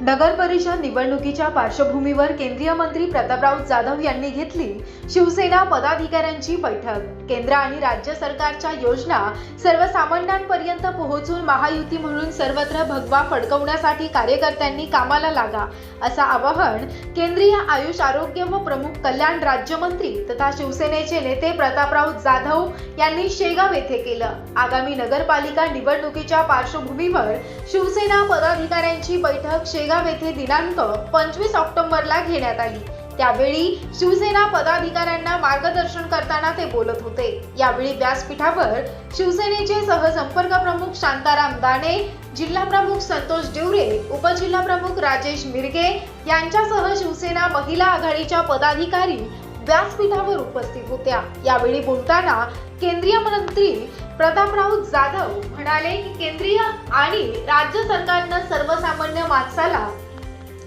नगर परिषद निवडणुकीच्या पार्श्वभूमीवर केंद्रीय मंत्री प्रतापराव जाधव यांनी घेतली शिवसेना पदाधिकाऱ्यांची बैठक. केंद्र आणि राज्य सरकारच्या योजना सर्वसामान्यांपर्यंत पोहोचून महायुती म्हणून सर्वत्र भगवा फडकवण्यासाठी कार्यकर्त्यांनी कामाला लागा असं आवाहन केंद्रीय आयुष आरोग्य व प्रमुख कल्याण राज्यमंत्री तथा शिवसेनेचे नेते प्रतापराव जाधव यांनी शेगाव येथे केलं. आगामी नगरपालिका निवडणुकीच्या पार्श्वभूमीवर शिवसेना पदाधिकाऱ्यांची बैठक शेगाव येथे दिनांक पंचवीस ऑक्टोबरला घेण्यात आली. त्यावेळी शिवसेना पदाधिकाऱ्यांना मार्गदर्शन करताना ते बोलत होते. यावेळी व्यासपीठावर शिवसेनेचे सहसंपर्क प्रमुख शांताराम दाणे जिल्हा प्रमुख संतोष डिवरे उपजिल्हा प्रमुख राजेश मिरगे यांच्यासह शिवसेना महिला आघाडीच्या पदाधिकारी व्यासपीठावर उपस्थित होत्या. यावेळी बोलताना केंद्रीय मंत्री प्रतापराव जाधव म्हणाले की केंद्रीय आणि राज्य सरकारनं सर्वसामान्य माणसाला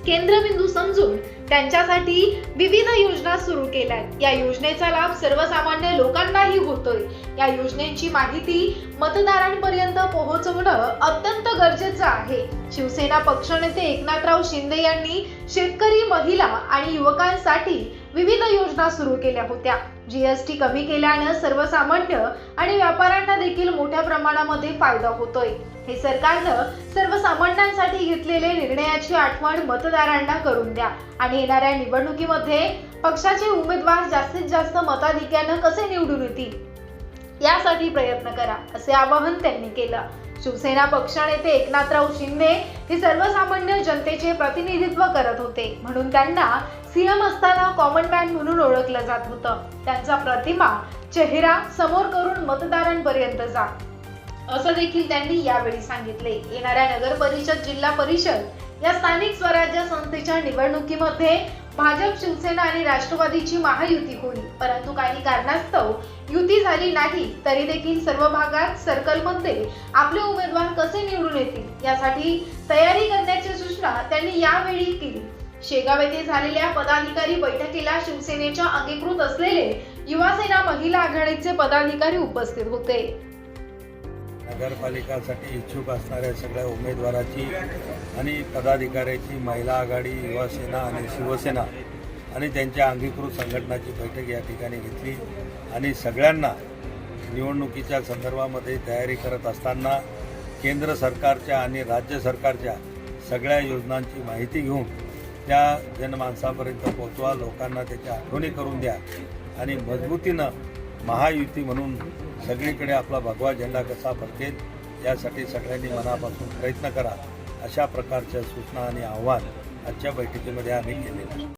केंद्रबिंदू समजून त्यांच्यासाठी विविध योजना सुरू केल्या या योजनेचा लाभ सर्वसामान्य लोकांनाही होतोय. या योजनेची माहिती मतदारांपर्यंत पोहोचवणं अत्यंत गरजेचं आहे. शिवसेना पक्षनेते एकनाथराव शिंदे यांनी शेतकरी महिला आणि युवकांसाठी विविध योजना सुरू केल्या होत्या. जीएसटी कमी केल्यानं सर्वसामान्य आणि व्यापाऱ्यांना देखील मोठ्या प्रमाणामध्ये फायदा होतोय. हे सरकारनं सर्वसामान्यांसाठी घेतलेले निर्णयाची आठवण मतदारांना करून द्या. आणि येणाऱ्या निवडणुकीमध्ये पक्षाचे उमेदवार जास्तीत जास्त मताधिक्यानं कसे निवडून येतील? यासाठी प्रयत्न करा असे आवाहन त्यांनी केलं. शिवसेना पक्षनेते एकनाथराव शिंदे हे सर्वसामान्य जनतेचे प्रतिनिधित्व करत होते. म्हणून त्यांना सीएम असताना कॉमन मॅन म्हणून ओळखलं जात होतं. त्यांचा प्रतिमा चेहरा समोर करून मतदारांपर्यंत जा असं देखील त्यांनी यावेळी सांगितले. येणाऱ्या नगर परिषद जिल्हा परिषद या स्थानिक स्वराज्य संस्थेच्या निवडणुकीमध्ये भाजप शिवसेना आणि राष्ट्रवादीची महायुती होईल. परंतु काही कारणास्तव युती झाली नाही तरी देखील सर्व भागात सर्कलमध्ये आपले उमेदवार कसे निवडून येतील यासाठी तयारी करण्याची सूचना त्यांनी यावेळी केली. शेगाव येथे झालेल्या पदाधिकारी बैठकीला शिवसेनेच्या अंगीकृत असलेले युवासेना महिला आघाडीचे पदाधिकारी उपस्थित होते. नगरपालिकासाठी इच्छुक असणाऱ्या सगळ्या उमेदवाराची आणि पदाधिकाऱ्याची महिला आघाडी युवासेना आणि शिवसेना आणि त्यांच्या अंगीकृत संघटनाची बैठक या ठिकाणी घेतली आणि सगळ्यांना निवडणुकीच्या संदर्भामध्ये तयारी करत असताना केंद्र सरकारच्या आणि राज्य सरकारच्या सगळ्या योजनांची माहिती घेऊन त्या जनमानसापर्यंत पोचवा लोकांना त्याच्या आठवणी करून द्या आणि मजबूतीनं महायुती म्हणून सगळीकडे आपला भगवा झेंडा कसा फडकेल यासाठी सगळ्यांनी मनापासून प्रयत्न करा अशा प्रकारच्या सूचना आणि आव्हान आजच्या बैठकीमध्ये आम्ही केलेलं